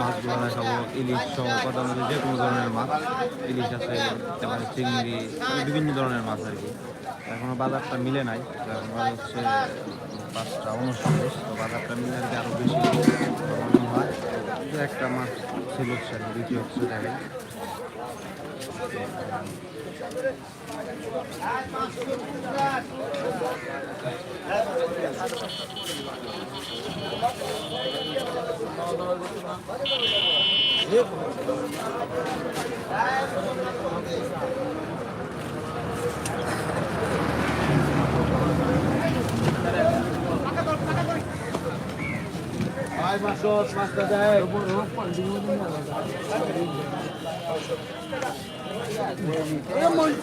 মাছগুলো দেখাবো ইলিশ সহ কথা যে কোনো ধরনের মাছ, ইলিশ আছে, তারপরে চিংড়ি মানে বিভিন্ন ধরনের মাছ আর কি। এখনও বাজারটা মিলে নাই এখন হচ্ছে পাঁচটা উনচল্লিশ তো বাজারটা মিলে আর কি আরও বেশি হয় একটা মাছ ছিল হচ্ছে Vai, Machos, mais é. Eu vou não, pode ir no meu. É muito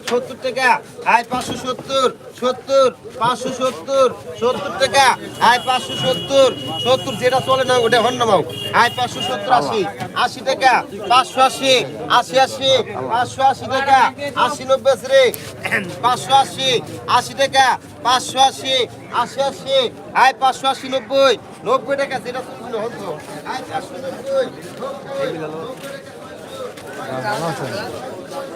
টাকা আয় পাঁচশো সত্তর সত্তর, পাঁচশো সত্তর সত্তর টাকা আয় পাঁচশো সত্তর সত্তর যেটা চলে না, ওটা হন নামাও আয় পাঁচশো সত্তর আশি আশি টাকা, পাঁচশো আশি আশি আশি, পাঁচশো আশি টাকা, আশি নব্বই রে। পাঁচশো আশি আশি টাকা, পাঁচশো আশি আশি আশি আয় পাঁচশো আশি নব্বই নব্বই টাকা যেটা চলছিল হন আয় পাঁচশো নব্বই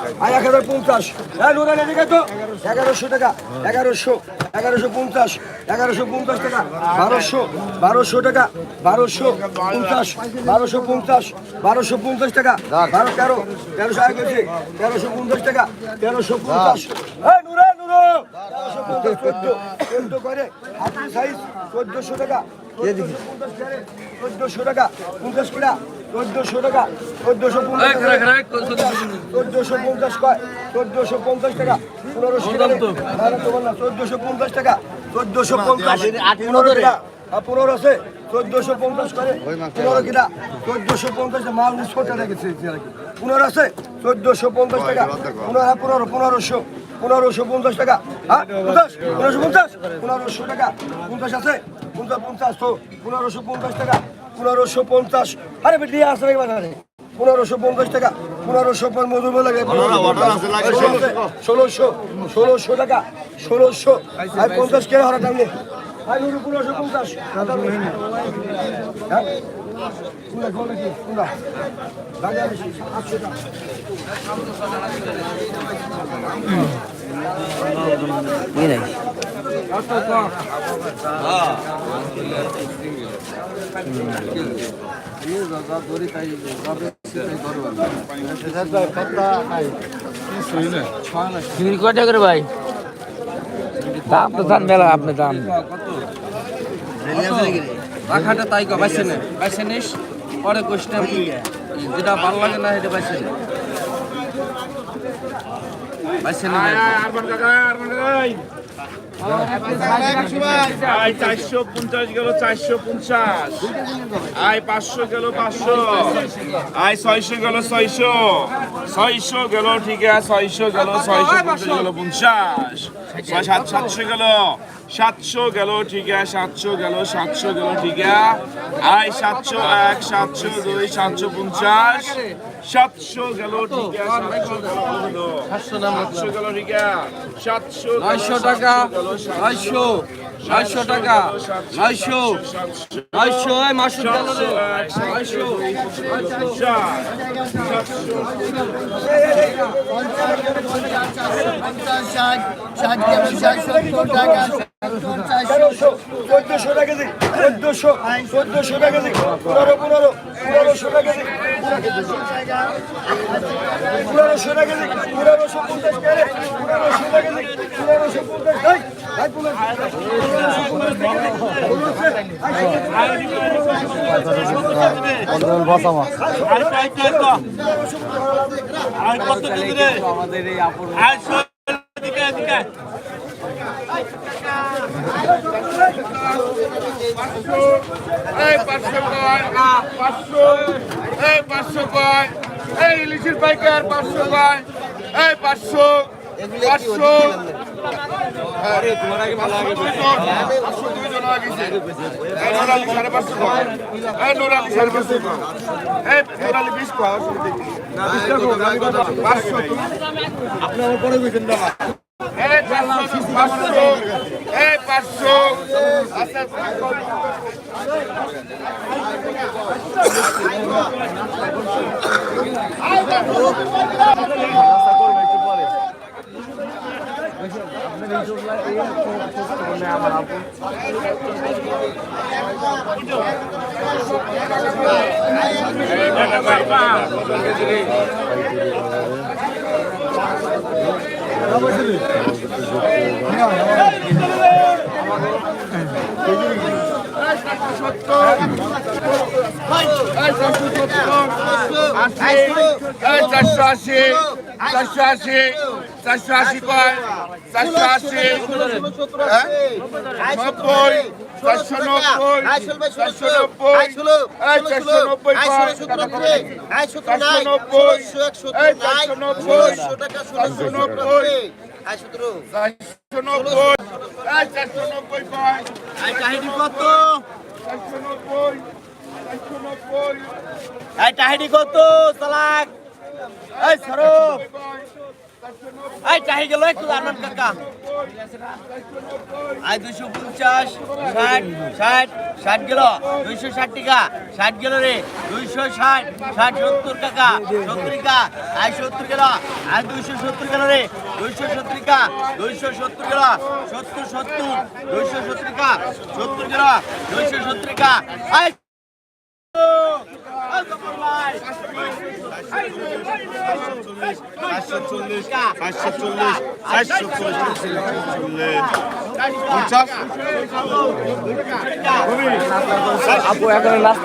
প্রিয় এক হাজার পঞ্চাশ। হ্যাঁ নুরান এদিকে তো। এগারোশো টাকা, এগারোশো এগারোশো পঞ্চাশ এগারোশো পঞ্চাশ টাকা, বারোশো বারোশো টাকা, বারোশো পঞ্চাশ বারোশো পঞ্চাশ বারোশো পঞ্চাশ টাকা, বারো, তেরো, তেরোশো এক হয়েছে তেরোশো পঞ্চাশ টাকা, তেরোশো পঞ্চাশ। হ্যাঁ নুরা, নুরো, তেরোশো পঞ্চাশ, চোদ্দ চোদ্দ করে হাতি সাইজ, চোদ্দশো টাকা চোদ্দশো টাকা, পঞ্চাশ কিনা চোদ্দশো টাকা চোদ্দশো পঞ্চাশ চোদ্দশো পঞ্চাশ। কয় চোদ্দশো পঞ্চাশ টাকা পনেরোশো টাকা চোদ্দশো পঞ্চাশ টাকা চোদ্দশো পঞ্চাশ। পনেরো টাকা পনেরো আছে। চোদ্দশো পঞ্চাশ করে পনেরো কিনা? চোদ্দশো পঞ্চাশ মাল ছোট রেখেছে পনেরো আছে? চোদ্দশো পঞ্চাশ টাকা। পনেরো হ্যাঁ, পনেরো পনেরোশো। পনেরোশো পঞ্চাশ টাকা। হ্যাঁ পঞ্চাশ? পনেরোশো পঞ্চাশ? পনেরোশো টাকা। পঞ্চাশ আছে? পঞ্চাশ পঞ্চাশ তো পনেরোশো পঞ্চাশ টাকা। পনেরোশো পঞ্চাশ। আরে বেটি আসে নাকি বাজারে পনেরোশো পঞ্চাশ টাকা পনেরোশো পর মধুর লাগে। ষোলোশো ষোলোশো। টাকা ষোলোশো। আর পঞ্চাশ কেনা হওয়ার টাইম নেই আর পনেরোশো পঞ্চাশ। হ্যাঁ? আটশো টাকা। চিংড়ি কয়টা করে ভাই? দাম তো দাম মেলা আপনি দাম। রাখাটা তাই নে বাইছে নিস পরে কোশ্চেন যেটা ভালো লাগে না সেটা বাইছে নে বাইছে নে আয় চারশো পঞ্চাশ গেল চারশো পঞ্চাশ। আয় পাঁচশো গেল পাঁচশো। আয় ছয়শো গেল ছয়শো। ছয়শো গেল, ঠিক আছে, ছয়শো গেল, ছয়শো পঞ্চাশ গেল পঞ্চাশ। সাত, সাতশো গেল। সাতশো গেল ঠিক আছে সাতশো গেল সাতশো গেল ঠিক আয় সাতশো এক সাতশো দুই সাতশো পঞ্চাশ। সাতশো গেল ঠিক সাতশো গেল ঠিক সাতশো নয়শো টাকা নয়শো নয়শো টাকা নয়শো নয়শো এই মাসুদ গেল রে। নয়শো। তেরোশো চোদ্দশো টাকা কেজি চোদ্দশো চোদ্দশো টাকা কেজি পনেরো পনেরো পনেরোশো টাকা কেজি পনেরোশো টাকা কেজি পনেরোশো পনেরোশো এই কয় পাঁচশো। এই পাঁচশো কয় পাঁচশো পাঁচশো পাঁচশো দুই জন সাড়ে পাঁচশো কয় এই নোরালি সাড়ে পাঁচশো কয় এই নোরালি বিশ কয় এই পাঁচশো এই পাঁচশো আচ্ছা চারশো আশি চারশো আশি চারশো আশি কয় চারশো আশি চারশো নব্বই চারশো নব্বই কয়? চারশো নব্বই নব্বই। কত চালাক এই সরো এই টাহি গেল একটু আনন্দ কাকা। আই দুশো পঞ্চাশ, ষাট ষাট ষাট গেল। দুইশো ষাট টাকা, ষাট গেল রে। দুইশো ষাট ষাট সত্তর টাকা সত্তর টাকা। আই সত্তর গেল। আই দুইশো সত্তর গেল রে। দুইশো সত্তর টাকা, দুইশো সত্তর গেল। সত্তর সত্তর, দুইশো সত্তর টাকা, সত্তর গেল। দুইশো সত্তর টাকা। আই পাঁচশো চল্লিশ পাঁচশো চল্লিশ চারশো চল্লিশ আপু এখন লাস্ট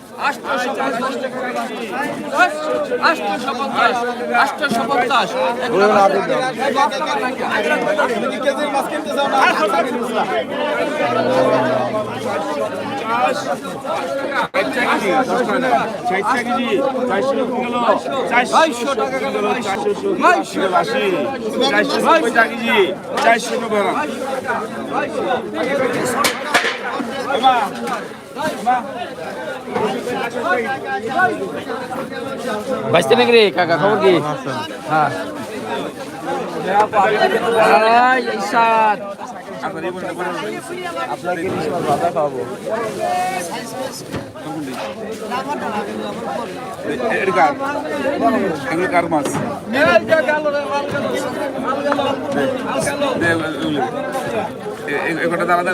লাস্টি আটশোশো পঞ্চাশ আটশোশো পঞ্চাশ চারশো টাকা চারশো টাকা বাঁচতে নাকি রে কাকা খবর কি? হ্যাঁ। আপনাকে ইলিশ মাছ খাওয়াবো কার দাদা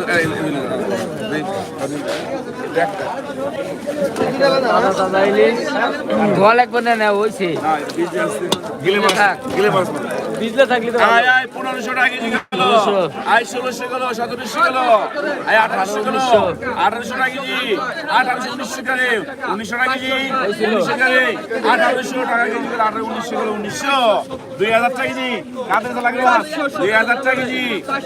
লাগবে না না হয়েছে গিলে মাছ গিলে মাছ বিজলে থাকলে তো আয় আয় পনেরোশো টাকা কেজি গেল। আয় ষোলোশো গেল সতেরোশো গেল। আয় আঠারোশো গেল। উনিশশো। আঠারোশো টাকা কেজি। আঠারোশো উনিশশো টাকা উনিশশো টাকা কেজি উনিশশো টাকা আঠারোশো টাকা কেজি গেল আঠারো উনিশশো গেল উনিশশো। দুই হাজার টাকা কেজি। কাদের তো? দুই হাজার টাকা কেজি।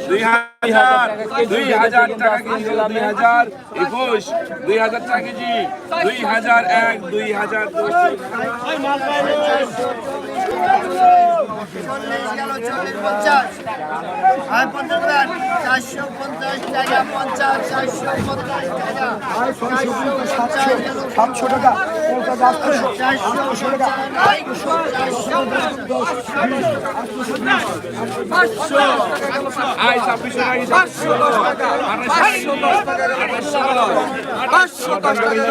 দুই হাজার দুই হাজার টাকা কেজি গেল দুই হাজার একুশ। দুই হাজার টাকা কেজি। দুই হাজার এক দুই চারশো পঞ্চাশ টাকা পঞ্চাশ চারশো পঞ্চাশ টাকা সাতশো টাকা টাকা ছাব্বিশশো টাকা। পাঁচশো দশ টাকা। পাঁচশো দশ গেল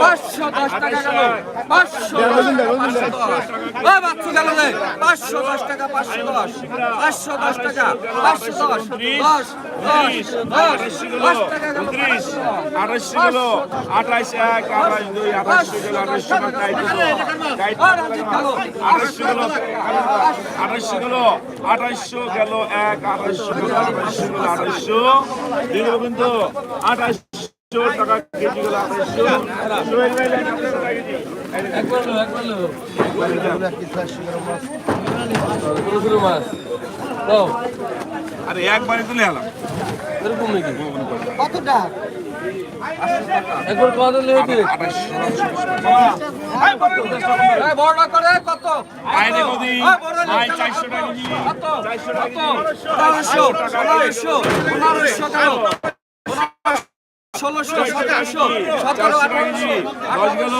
পাঁচশো দশ টাকা পাঁচশো গেল বাচ্চু গেল পাঁচশো দশ টাকা পাঁচশো দশ টাকা পাঁচশো দশ দশ দশ দশ টাকা গেল আঠাশ কিলো আঠাশ এক আঠাশ দুই আঠাশশো গেল আঠাশশো আঠাশশো গেল আঠাশশো গেল এক আঠাশশো গেল আঠাশশো গেল আঠাশশো দুই কিন্তু টাকা একবার একবার মাছ। আরে একবারে তুলে এলাম এরকম নাকি? কত টাকা একবার কত? নিয়ে তুই বড় করে সতেরোশো সতেরো আঠারোশো দশ গেল।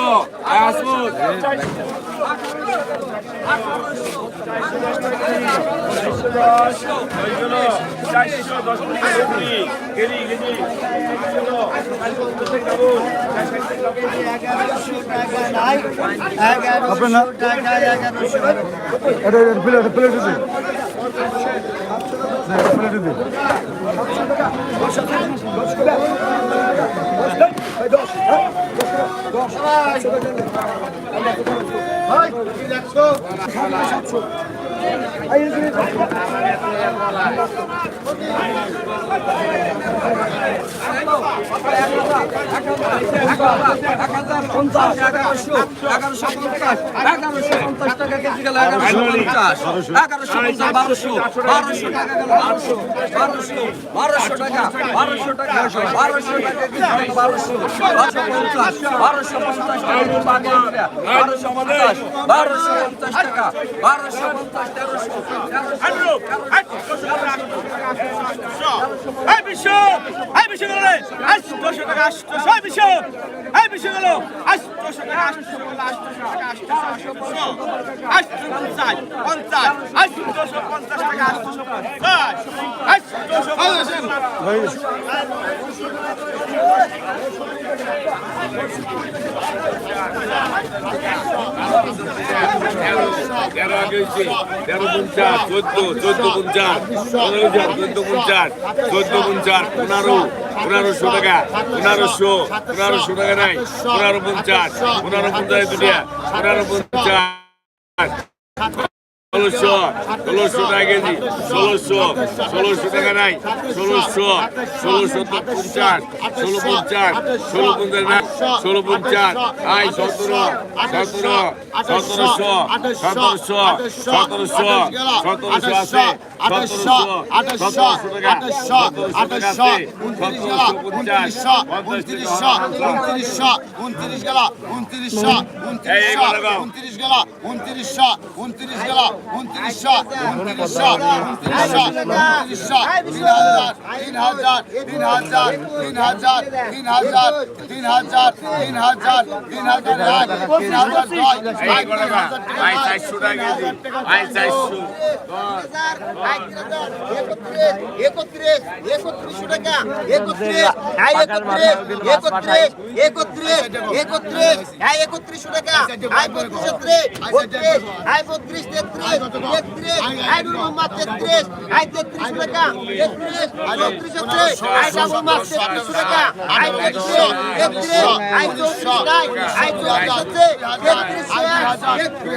আপনার না এটা প্লেট প্লেট দিন। প্লেট দিন। সবাই বারোশো পঞ্চাশ টাকা বারোশো পঞ্চাশ পঞ্চাশ তেরো আগে হয়েছে তেরো পঞ্চাশ চোদ্দ চোদ্দ পঞ্চাশ পনেরো হাজার চোদ্দ পঞ্চাশ চোদ্দ পঞ্চাশ পনেরো পনেরোশো টাকা পনেরোশো পনেরোশো টাকা নাই পনেরো পঞ্চাশ পনেরো পঞ্চাশ দুটিয়া পনেরো পঞ্চাশ ষোলোশো ষোলোশো টাকা কেজি ষোলোশো ষোলোশো টাকা নাই ষোলোশো ষোলোশো পঞ্চাশ ষোলো পঞ্চাশ ষোলো পঞ্চাশ না ষোলো পঞ্চাশ আই সতেরো সতেরো সতেরোশো সতেরোশো সতেরোশো সতেরোশো আছে সতেরোশো সতেরোশো টাকা সতেরোশো টাকা পঞ্চাশ পঞ্চাশ টাকা উনত্রিশ গেলা উনত্রিশশো গো। উনত্রিশ গেলা উনত্রিশশো উনত্রিশ গেলা উনত্রিশশো উনত্রিশশো উনত্রিশশো তিন হাজার তিন হাজার তিন হাজার তিন হাজার তিন হাজার তিন হাজার তিন হাজার তিন হাজার এক তিন হাজার চারশো একত্রিশ একত্রিশশো টাকা একত্রিশ হ্যাঁ একত্রিশ একত্রিশ একত্রিশ একত্রিশ হ্যাঁ একত্রিশশো টাকা হ্যাঁ বত্রিশ হ্যাঁ বত্রিশ তেত্রিশ তেত্রিশ হ্যাঁ নুর মোহাম্মদ তেত্রিশ হ্যাঁ তেত্রিশ টাকা তেত্রিশ চৌত্রিশ হচ্ছে হ্যাঁ ডাবল মাস তেত্রিশশো টাকা হ্যাঁ তেত্রিশ তেত্রিশ হ্যাঁ চৌত্রিশ নাই হ্যাঁ চৌত্রিশ তেত্রিশ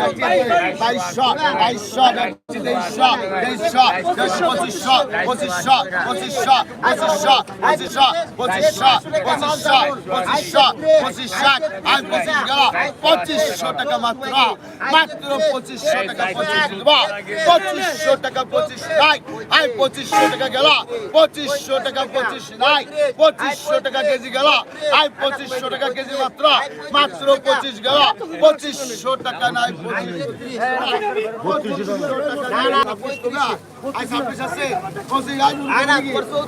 তেত্রিশ বাইশশো বাইশশো তেইশশো তেইশশো পঁচিশশো পঁচিশশো পঁচিশশো পঁচিশশো পঁচিশশো পঁচিশশো পঁচিশশো পঁচিশশো টাকা মাত্র। মাত্র পঁচিশশো টাকা পঁচিশ দেবো পঁচিশশো টাকা পঁচিশ নাই আর পঁচিশশো টাকা গেল পঁচিশশো টাকা পঁচিশ নাই পঁচিশশো টাকা কেজি গেল আর পঁচিশশো টাকা কেজি মাত্র মাত্র পঁচিশ গেল পঁচিশশো টাকা নাই পঁচিশ ছাব্বিশ আছে পঁচিশ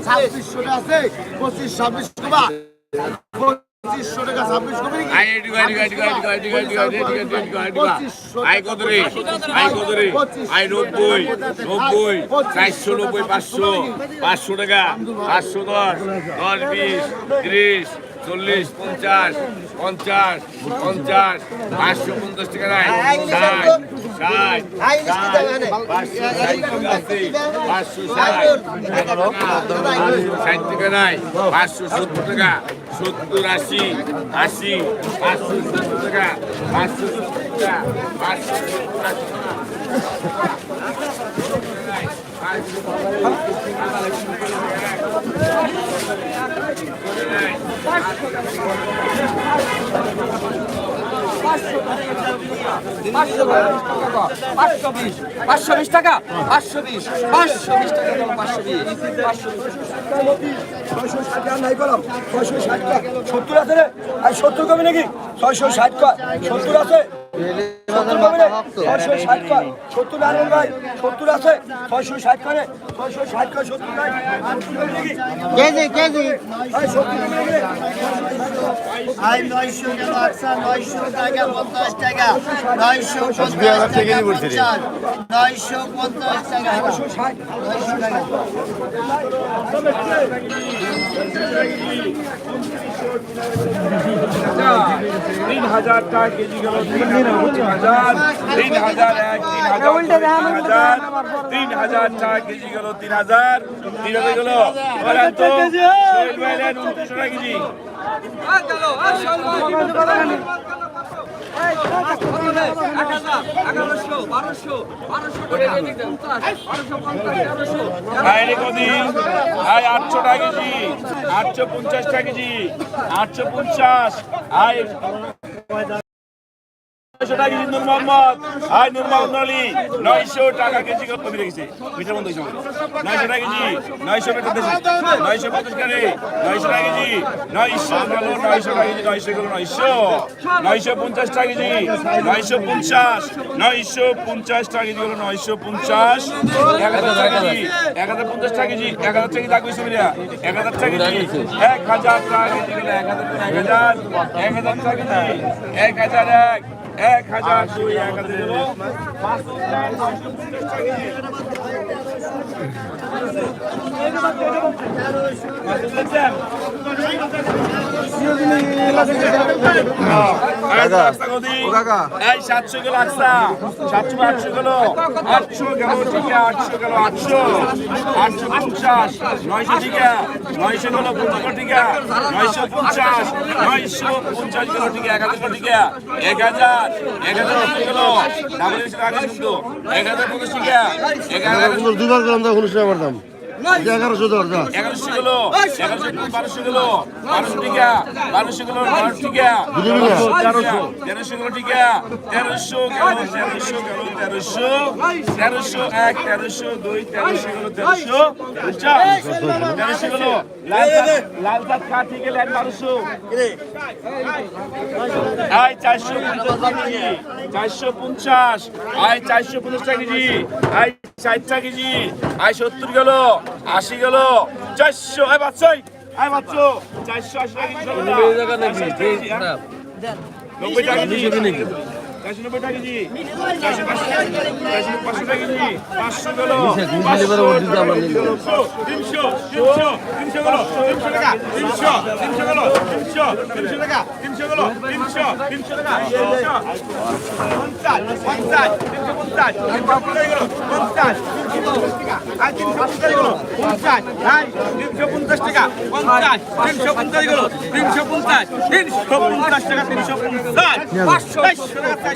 ছাব্বিশশো আছে পঁচিশ ছাব্বিশ টাকা আই কত রে আই কত রে আই নব্বই নব্বই চারশো নব্বই পাঁচশো পাঁচশো টাকা পাঁচশো দশ দশ বিশ ত্রিশ চল্লিশ পঞ্চাশ পঞ্চাশ পঞ্চাশ পাঁচশো পঞ্চাশ টাকা নাই। ষাট। পাঁচশো ষাট পাঁচশো ষাট। ষাট টাকা নাই। পাঁচশো সত্তর টাকা। সত্তর আশি আশি পাঁচশো সত্তর টাকা। পাঁচশো সত্তর টাকা। পাঁচশো পাঁচশো বিশ পাঁচশো বিশ টাকা, পাঁচশো বিশ পাঁচশো বিশ টাকা পাঁচশো বিশ, পাঁচশো ছয়শো টাকা নাই করলাম ছয়শো ষাট টাকা। সত্তর আছে রে আর সত্তর কমে নাকি? ছয়শো ষাট সত্তর আছে। সত্তর কমে রে ছয়শো ষাট কয় সত্তর আনবেন ভাই সত্তর আছে ছয়শো ষাট করে ছয়শো ষাট কয় সত্তর নাই সত্তর কমে নাকি কেজি কেজি ভাই সত্তর কমে নাকি রে? আই নয়শো গেল আটশো নয়শো টাকা পঞ্চাশ টাকা নয়শো পঞ্চাশ টাকা পঞ্চাশ নয়শো পঞ্চাশ টাকা নয়শো টাকা তিন হাজার টাকা কেজি গেল তিন হাজার হাজার তিন হাজার এক তিন হাজার তিন হাজার তিন হাজার চার কেজি গেল তিন হাজার। তিন হাজার গেল উনত্রিশ টাকা কেজি। আটশো টাকা কেজি। আটশো পঞ্চাশ টাকা কেজি। আটশো পঞ্চাশ। আয় নয়শো টাকা কেজি নূর মোহাম্মদ? আয় নূর মোহাম্মদ আলী। নয়শো টাকা কেজি কত কমে রেখেছে। মিটার বন্ধ হয়েছে নয়শো টাকা কেজি, নয়শো দেশে নয়শো পঞ্চাশ টাকা নয়শো টাকা কেজি। নয়শো গেল নয়শো টাকা কেজি, নয়শো গেল নয়শো। নয়শো পঞ্চাশ টাকা কেজি, নয়শো পঞ্চাশ। নয়শো পঞ্চাশ টাকা কেজি গেল নয়শো পঞ্চাশ। এক হাজার টাকা কেজি, এক হাজার পঞ্চাশ টাকা কেজি, এক হাজার টাকা দাগ এক হাজার এক। এক হাজার দুই এক হাজার সাতশো গেল আচ্ছা। আটশো সাতশো আটশো গেল আটশো গেল টিকা আটশো গেল আটশো। আটশো পঞ্চাশ। নয়শো টিকা নয়শো গেল পনেরো টিকা নয়শো পঞ্চাশ। নয়শো পঞ্চাশ গেল টিকা এক হাজার টিকা এক হাজার। এক হাজার গেল ডাবল দুবার গেলাম তখন সময় আমার দাম এগারোশো দশ এগারোশো গেলো বারোশো গেলো বারোশো টিকা বারোশো গেলো বারোশো টিকা। তেরোশো। তেরোশো টিকা তেরোশো গেলো তেরোশো গেলো তেরোশো। তেরোশো এক তেরোশো দুই তেরোশো গেলো তেরোশো? তেরোশো? গেলো লাল চাঁদ খা ঠিক লাইন বারোশো। আয় চারশো চারশো পঞ্চাশ। আয় চারশো পঞ্চাশ টাকা কেজি। আয় ষাট টাকা কেজি। আয় সত্তর গেল আশি গেল। চারশো আয় বাচ্চা আয় বাচ্চো চারশো আশি টাকা নব্বই চারশো নব্বই টাকা কেজি। চারশো পাঁচশো টাকা কেজি। পাঁচশো গেল তিনশো তিনশো তিনশো গেল তিনশো টাকা তিনশো তিনশো গেল তিনশো তিনশো টাকা তিনশো গেল তিনশো তিনশো টাকা পঞ্চাশ পঞ্চাশ তিনশো পঞ্চাশ। পঞ্চাশ পঞ্চাশ তিনশো পঞ্চাশ টাকা। আর গেল পঞ্চাশ আর তিনশো পঞ্চাশ টাকা। পঞ্চাশ তিনশো পঞ্চাশ গেল তিনশো পঞ্চাশ তিনশো পঞ্চাশ টাকা তিনশো পঞ্চাশ। পাঁচশো টাকা।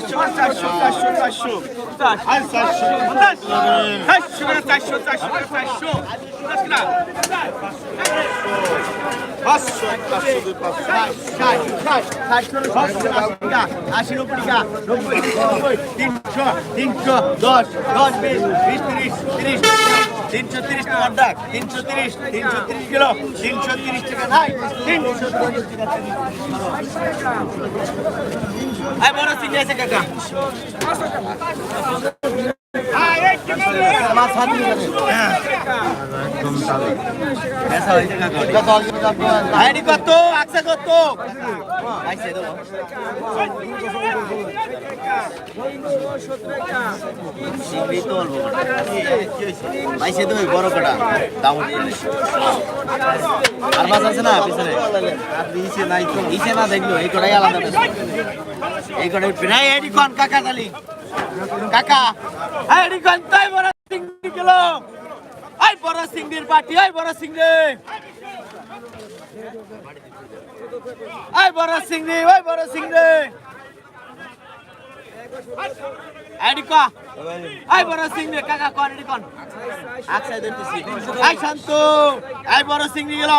তিনশো তিনশো দশ দশ বিশ বিশ তিরিশ তিরিশ তিনশো তিরিশ টাকার ডাক। তিনশো তিরিশ তিনশো তিরিশ কিলো। তিনশো তিরিশ টাকা নাই, তিনশো তিরিশ টাকা বড় চিনি আছে, কাকা। একদম কত? আছে কত? বাইশে তুমি বড় কটা। দাম আর মাছ আছে না পিছনে? ইসে নাই তো ইসে না দেখল এই কটাই আলাদা। এই কটাই না এডি কোন কাকা তালি কাকা এডি কোন তাই বড় গেলাম আই বড় সিংড়ির পার্টি আই বড় সিংড়ি আই বড় সিংড়ি বড় সিংড়ি আইডি ক আই বড় সিংড়ি কাকা কর এডি কন আচ্ছা দিতেছি আই শান্ত। আই বড় সিংড়ি গেল।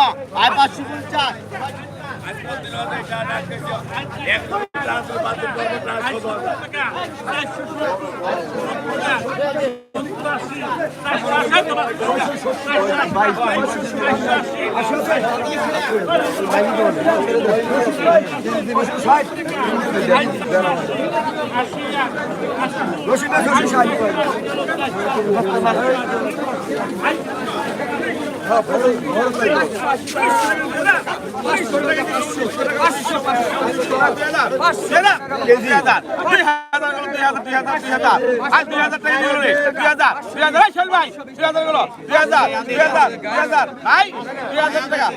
রসিদা দুই হাজার দুই হাজার দুই হাজার দুই হাজার দুই হাজার আর দুই হাজার টাকা দুই হাজার দুই হাজার এই ভাই দুই হাজার গেলো দুই হাজার দুই হাজার দুই হাজার ভাই দুই হাজার টাকা